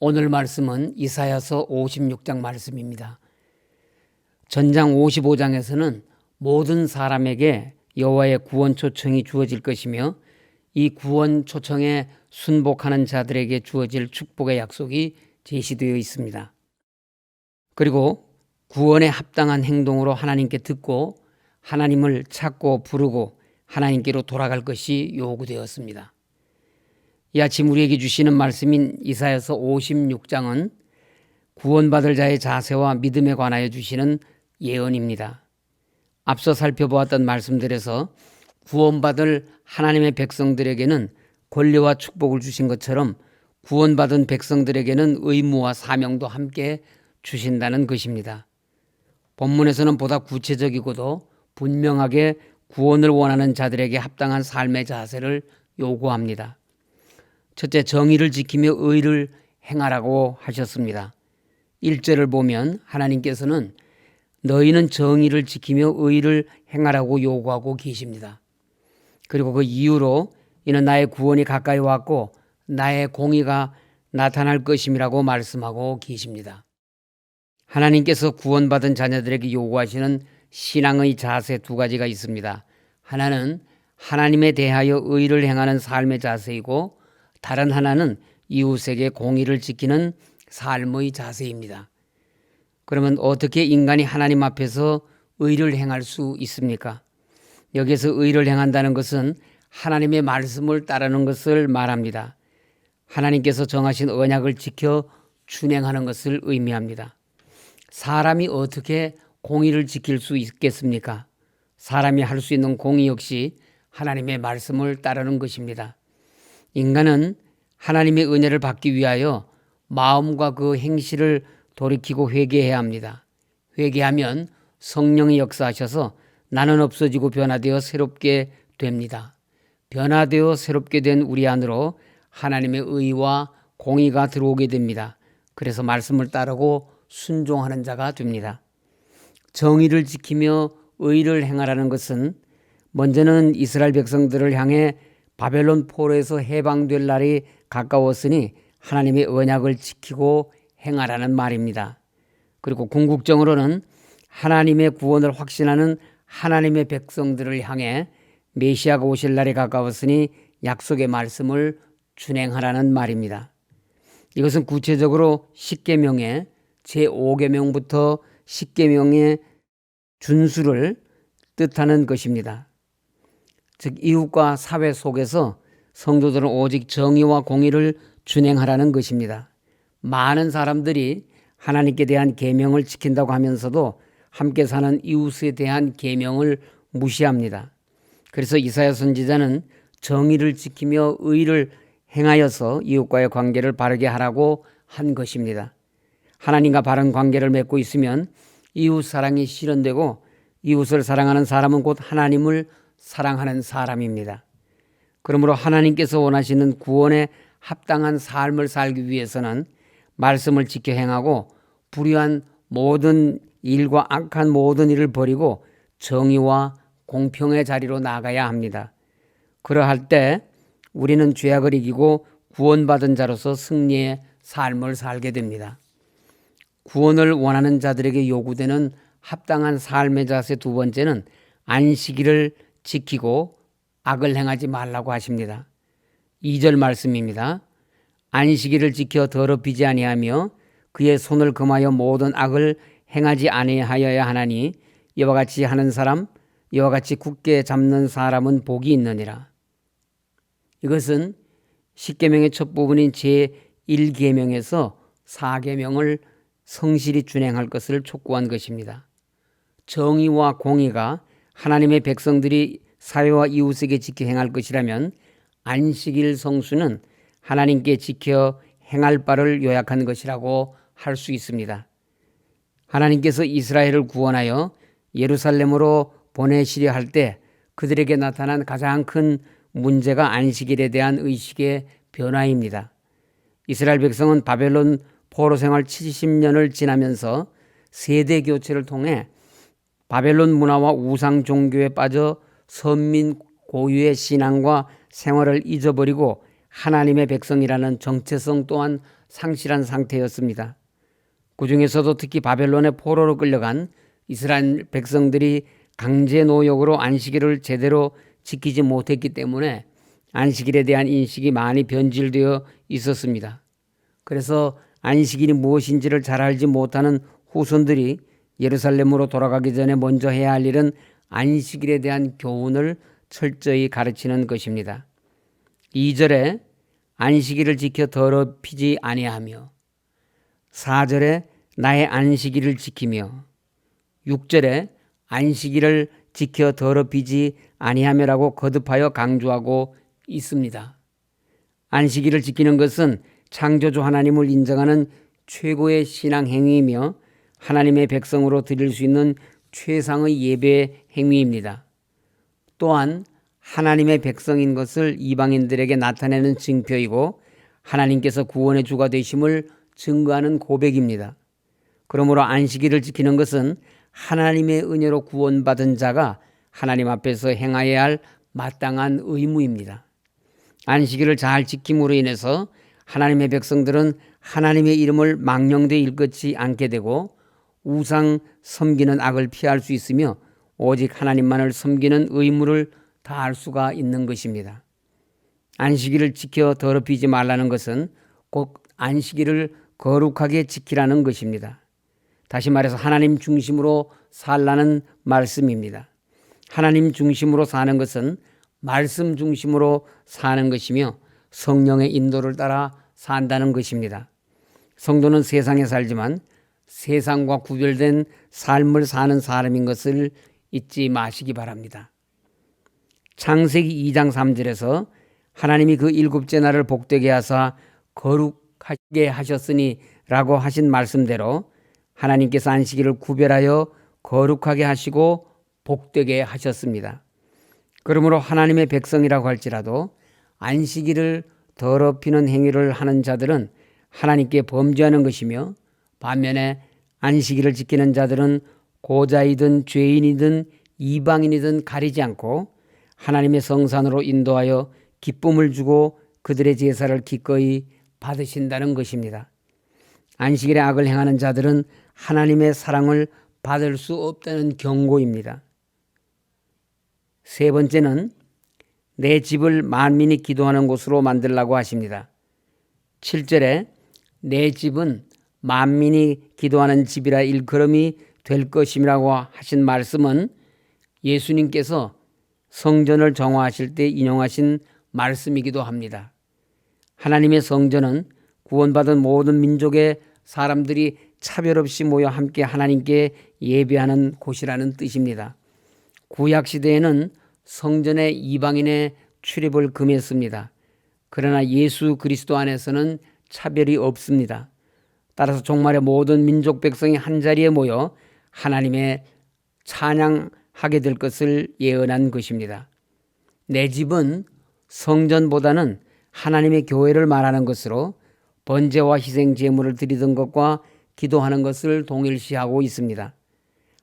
오늘 말씀은 이사야서 56장 말씀입니다. 전장 55장에서는 모든 사람에게 여호와의 구원 초청이 주어질 것이며 이 구원 초청에 순복하는 자들에게 주어질 축복의 약속이 제시되어 있습니다. 그리고 구원에 합당한 행동으로 하나님께 듣고 하나님을 찾고 부르고 하나님께로 돌아갈 것이 요구되었습니다. 이 아침 우리에게 주시는 말씀인 이사야서 56장은 구원받을 자의 자세와 믿음에 관하여 주시는 예언입니다. 앞서 살펴보았던 말씀들에서 구원받을 하나님의 백성들에게는 권리와 축복을 주신 것처럼 구원받은 백성들에게는 의무와 사명도 함께 주신다는 것입니다. 본문에서는 보다 구체적이고도 분명하게 구원을 원하는 자들에게 합당한 삶의 자세를 요구합니다. 첫째, 정의를 지키며 의를 행하라고 하셨습니다. 1절을 보면 하나님께서는 너희는 정의를 지키며 의를 행하라고 요구하고 계십니다. 그리고 그 이유로 이는 나의 구원이 가까이 왔고 나의 공의가 나타날 것임이라고 말씀하고 계십니다. 하나님께서 구원받은 자녀들에게 요구하시는 신앙의 자세 두 가지가 있습니다. 하나는 하나님에 대하여 의를 행하는 삶의 자세이고 다른 하나는 이웃에게 공의를 지키는 삶의 자세입니다. 그러면 어떻게 인간이 하나님 앞에서 의를 행할 수 있습니까? 여기서 의를 행한다는 것은 하나님의 말씀을 따르는 것을 말합니다. 하나님께서 정하신 언약을 지켜 준행하는 것을 의미합니다. 사람이 어떻게 공의를 지킬 수 있겠습니까? 사람이 할 수 있는 공의 역시 하나님의 말씀을 따르는 것입니다. 인간은 하나님의 은혜를 받기 위하여 마음과 그 행실을 돌이키고 회개해야 합니다. 회개하면 성령이 역사하셔서 나는 없어지고 변화되어 새롭게 됩니다. 변화되어 새롭게 된 우리 안으로 하나님의 의와 공의가 들어오게 됩니다. 그래서 말씀을 따르고 순종하는 자가 됩니다. 정의를 지키며 의를 행하라는 것은 먼저는 이스라엘 백성들을 향해 바벨론 포로에서 해방될 날이 가까웠으니 하나님의 언약을 지키고 행하라는 말입니다. 그리고 궁극적으로는 하나님의 구원을 확신하는 하나님의 백성들을 향해 메시아가 오실 날이 가까웠으니 약속의 말씀을 준행하라는 말입니다. 이것은 구체적으로 십계명의 제5계명부터 십계명의 준수를 뜻하는 것입니다. 즉 이웃과 사회 속에서 성도들은 오직 정의와 공의를 준행하라는 것입니다. 많은 사람들이 하나님께 대한 계명을 지킨다고 하면서도 함께 사는 이웃에 대한 계명을 무시합니다. 그래서 이사야 선지자는 정의를 지키며 의를 행하여서 이웃과의 관계를 바르게 하라고 한 것입니다. 하나님과 바른 관계를 맺고 있으면 이웃 사랑이 실현되고 이웃을 사랑하는 사람은 곧 하나님을 사랑하는 사람입니다. 그러므로 하나님께서 원하시는 구원에 합당한 삶을 살기 위해서는 말씀을 지켜 행하고 불의한 모든 일과 악한 모든 일을 버리고 정의와 공평의 자리로 나가야 합니다. 그러할 때 우리는 죄악을 이기고 구원받은 자로서 승리의 삶을 살게 됩니다. 구원을 원하는 자들에게 요구되는 합당한 삶의 자세 두 번째는 안식일을 지키고 악을 행하지 말라고 하십니다. 2절 말씀입니다. 안식일을 지켜 더럽히지 아니하며 그의 손을 금하여 모든 악을 행하지 아니하여야 하나니 이와 같이 하는 사람 이와 같이 굳게 잡는 사람은 복이 있느니라. 이것은 십계명의 첫 부분인 제 1계명에서 4계명을 성실히 준행할 것을 촉구한 것입니다. 정의와 공의가 하나님의 백성들이 사회와 이웃에게 지켜 행할 것이라면 안식일 성수는 하나님께 지켜 행할 바를 요약한 것이라고 할 수 있습니다. 하나님께서 이스라엘을 구원하여 예루살렘으로 보내시려 할 때 그들에게 나타난 가장 큰 문제가 안식일에 대한 의식의 변화입니다. 이스라엘 백성은 바벨론 포로 생활 70년을 지나면서 세대 교체를 통해 바벨론 문화와 우상 종교에 빠져 선민 고유의 신앙과 생활을 잊어버리고 하나님의 백성이라는 정체성 또한 상실한 상태였습니다. 그 중에서도 특히 바벨론의 포로로 끌려간 이스라엘 백성들이 강제 노역으로 안식일을 제대로 지키지 못했기 때문에 안식일에 대한 인식이 많이 변질되어 있었습니다. 그래서 안식일이 무엇인지를 잘 알지 못하는 후손들이 예루살렘으로 돌아가기 전에 먼저 해야 할 일은 안식일에 대한 교훈을 철저히 가르치는 것입니다. 2절에 안식일을 지켜 더럽히지 아니하며 4절에 나의 안식일을 지키며 6절에 안식일을 지켜 더럽히지 아니하며라고 거듭하여 강조하고 있습니다. 안식일을 지키는 것은 창조주 하나님을 인정하는 최고의 신앙 행위이며 하나님의 백성으로 드릴 수 있는 최상의 예배 행위입니다. 또한 하나님의 백성인 것을 이방인들에게 나타내는 증표이고 하나님께서 구원의 주가 되심을 증거하는 고백입니다. 그러므로 안식일을 지키는 것은 하나님의 은혜로 구원받은 자가 하나님 앞에서 행하여야 할 마땅한 의무입니다. 안식일을 잘 지킴으로 인해서 하나님의 백성들은 하나님의 이름을 망령되 일컫지 않게 되고 우상 섬기는 악을 피할 수 있으며 오직 하나님만을 섬기는 의무를 다할 수가 있는 것입니다. 안식일을 지켜 더럽히지 말라는 것은 꼭 안식일을 거룩하게 지키라는 것입니다. 다시 말해서 하나님 중심으로 살라는 말씀입니다. 하나님 중심으로 사는 것은 말씀 중심으로 사는 것이며 성령의 인도를 따라 산다는 것입니다. 성도는 세상에 살지만 세상과 구별된 삶을 사는 사람인 것을 잊지 마시기 바랍니다. 창세기 2장 3절에서 하나님이 그 일곱째 날을 복되게 하사 거룩하게 하셨으니 라고 하신 말씀대로 하나님께서 안식일을 구별하여 거룩하게 하시고 복되게 하셨습니다. 그러므로 하나님의 백성이라고 할지라도 안식일을 더럽히는 행위를 하는 자들은 하나님께 범죄하는 것이며 반면에 안식일을 지키는 자들은 고자이든 죄인이든 이방인이든 가리지 않고 하나님의 성산으로 인도하여 기쁨을 주고 그들의 제사를 기꺼이 받으신다는 것입니다. 안식일에 악을 행하는 자들은 하나님의 사랑을 받을 수 없다는 경고입니다. 세 번째는 내 집을 만민이 기도하는 곳으로 만들라고 하십니다. 7절에 내 집은 만민이 기도하는 집이라 일컬음이 될 것임이라고 하신 말씀은 예수님께서 성전을 정화하실 때 인용하신 말씀이기도 합니다. 하나님의 성전은 구원받은 모든 민족의 사람들이 차별 없이 모여 함께 하나님께 예배하는 곳이라는 뜻입니다. 구약 시대에는 성전에 이방인의 출입을 금했습니다. 그러나 예수 그리스도 안에서는 차별이 없습니다. 따라서 종말의 모든 민족 백성이 한 자리에 모여 하나님의 찬양하게 될 것을 예언한 것입니다. 내 집은 성전보다는 하나님의 교회를 말하는 것으로 번제와 희생 제물을 드리던 것과 기도하는 것을 동일시하고 있습니다.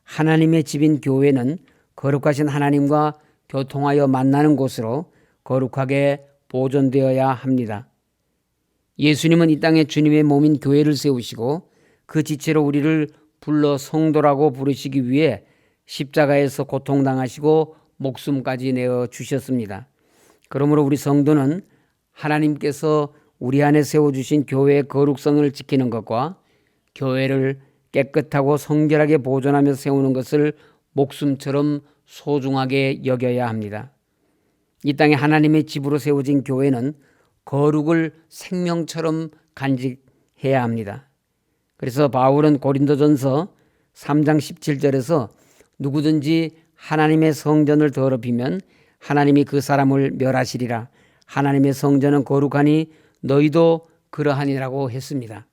하나님의 집인 교회는 거룩하신 하나님과 교통하여 만나는 곳으로 거룩하게 보존되어야 합니다. 예수님은 이 땅에 주님의 몸인 교회를 세우시고 그 지체로 우리를 불러 성도라고 부르시기 위해 십자가에서 고통당하시고 목숨까지 내어 주셨습니다. 그러므로 우리 성도는 하나님께서 우리 안에 세워주신 교회의 거룩성을 지키는 것과 교회를 깨끗하고 성결하게 보존하며 세우는 것을 목숨처럼 소중하게 여겨야 합니다. 이 땅에 하나님의 집으로 세워진 교회는 거룩을 생명처럼 간직해야 합니다. 그래서 바울은 고린도전서 3장 17절에서 누구든지 하나님의 성전을 더럽히면 하나님이 그 사람을 멸하시리라. 하나님의 성전은 거룩하니 너희도 그러하니라고 했습니다.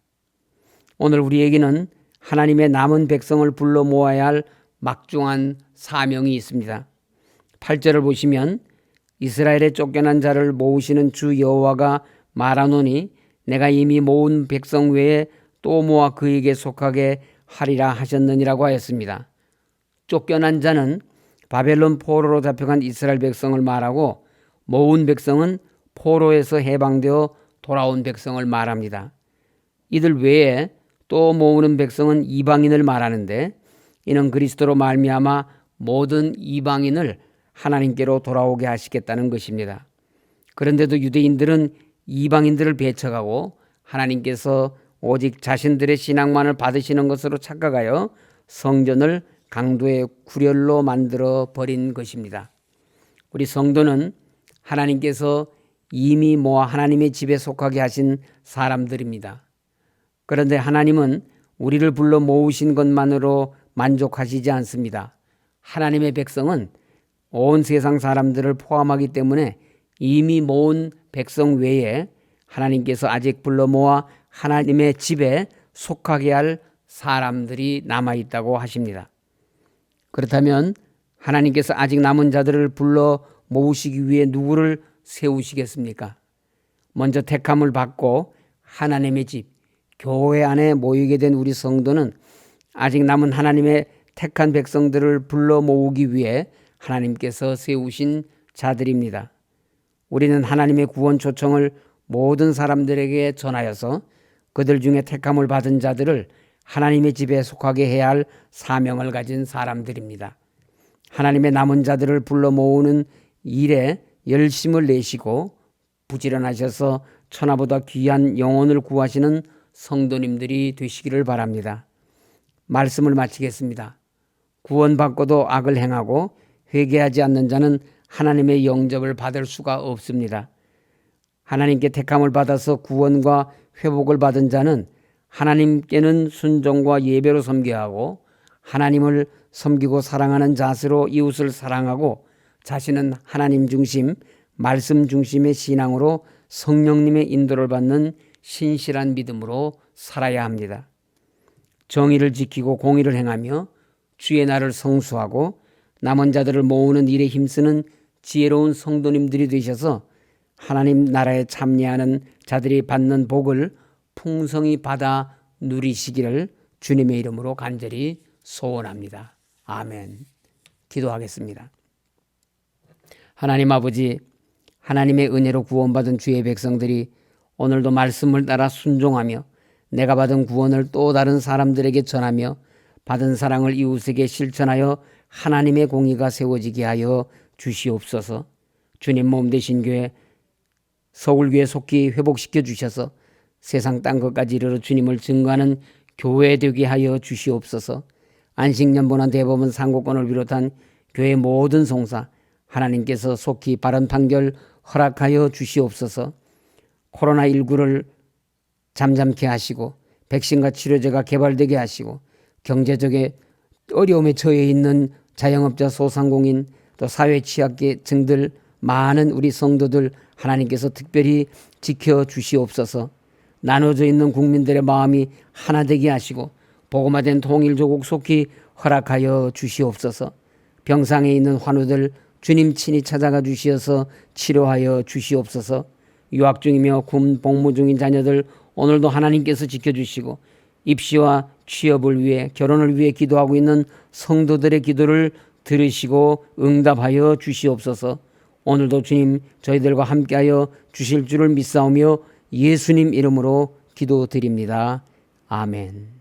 오늘 우리에게는 하나님의 남은 백성을 불러 모아야 할 막중한 사명이 있습니다. 8절을 보시면 이스라엘의 쫓겨난 자를 모으시는 주 여호와가 말하노니 내가 이미 모은 백성 외에 또 모아 그에게 속하게 하리라 하셨느니라고 하였습니다. 쫓겨난 자는 바벨론 포로로 잡혀간 이스라엘 백성을 말하고 모은 백성은 포로에서 해방되어 돌아온 백성을 말합니다. 이들 외에 또 모으는 백성은 이방인을 말하는데 이는 그리스도로 말미암아 모든 이방인을 하나님께로 돌아오게 하시겠다는 것입니다. 그런데도 유대인들은 이방인들을 배척하고 하나님께서 오직 자신들의 신앙만을 받으시는 것으로 착각하여 성전을 강도의 구렬로 만들어 버린 것입니다. 우리 성도는 하나님께서 이미 모아 하나님의 집에 속하게 하신 사람들입니다. 그런데 하나님은 우리를 불러 모으신 것만으로 만족하시지 않습니다. 하나님의 백성은 온 세상 사람들을 포함하기 때문에 이미 모은 백성 외에 하나님께서 아직 불러 모아 하나님의 집에 속하게 할 사람들이 남아 있다고 하십니다. 그렇다면 하나님께서 아직 남은 자들을 불러 모으시기 위해 누구를 세우시겠습니까? 먼저 택함을 받고 하나님의 집, 교회 안에 모이게 된 우리 성도는 아직 남은 하나님의 택한 백성들을 불러 모으기 위해 하나님께서 세우신 자들입니다. 우리는 하나님의 구원 초청을 모든 사람들에게 전하여서 그들 중에 택함을 받은 자들을 하나님의 집에 속하게 해야 할 사명을 가진 사람들입니다. 하나님의 남은 자들을 불러 모으는 일에 열심을 내시고 부지런하셔서 천하보다 귀한 영혼을 구하시는 성도님들이 되시기를 바랍니다. 말씀을 마치겠습니다. 구원받고도 악을 행하고 회개하지 않는 자는 하나님의 영접을 받을 수가 없습니다. 하나님께 택함을 받아서 구원과 회복을 받은 자는 하나님께는 순종과 예배로 섬겨야 하고 하나님을 섬기고 사랑하는 자세로 이웃을 사랑하고 자신은 하나님 중심, 말씀 중심의 신앙으로 성령님의 인도를 받는 신실한 믿음으로 살아야 합니다. 정의를 지키고 공의를 행하며 주의 날을 성수하고 남은 자들을 모으는 일에 힘쓰는 지혜로운 성도님들이 되셔서 하나님 나라에 참여하는 자들이 받는 복을 풍성히 받아 누리시기를 주님의 이름으로 간절히 소원합니다. 아멘. 기도하겠습니다. 하나님 아버지, 하나님의 은혜로 구원받은 주의 백성들이 오늘도 말씀을 따라 순종하며 내가 받은 구원을 또 다른 사람들에게 전하며 받은 사랑을 이웃에게 실천하여 하나님의 공의가 세워지게 하여 주시옵소서. 주님 몸 되신 교회 서울교회 속히 회복시켜 주셔서 세상 땅 끝까지 이르러 주님을 증거하는 교회 되게 하여 주시옵소서. 안식년보나 대법원 상고권을 비롯한 교회 모든 송사 하나님께서 속히 바른 판결 허락하여 주시옵소서. 코로나19를 잠잠케 하시고 백신과 치료제가 개발되게 하시고 경제적인 어려움에 처해 있는 자영업자 소상공인 또 사회 취약계층들 많은 우리 성도들 하나님께서 특별히 지켜 주시옵소서. 나눠져 있는 국민들의 마음이 하나 되게 하시고 복음화된 통일조국 속히 허락하여 주시옵소서. 병상에 있는 환우들 주님 친히 찾아가 주시어서 치료하여 주시옵소서. 유학 중이며 군 복무 중인 자녀들 오늘도 하나님께서 지켜주시고 입시와 취업을 위해 결혼을 위해 기도하고 있는 성도들의 기도를 들으시고 응답하여 주시옵소서. 오늘도 주님 저희들과 함께하여 주실 줄을 믿사오며 예수님 이름으로 기도드립니다. 아멘.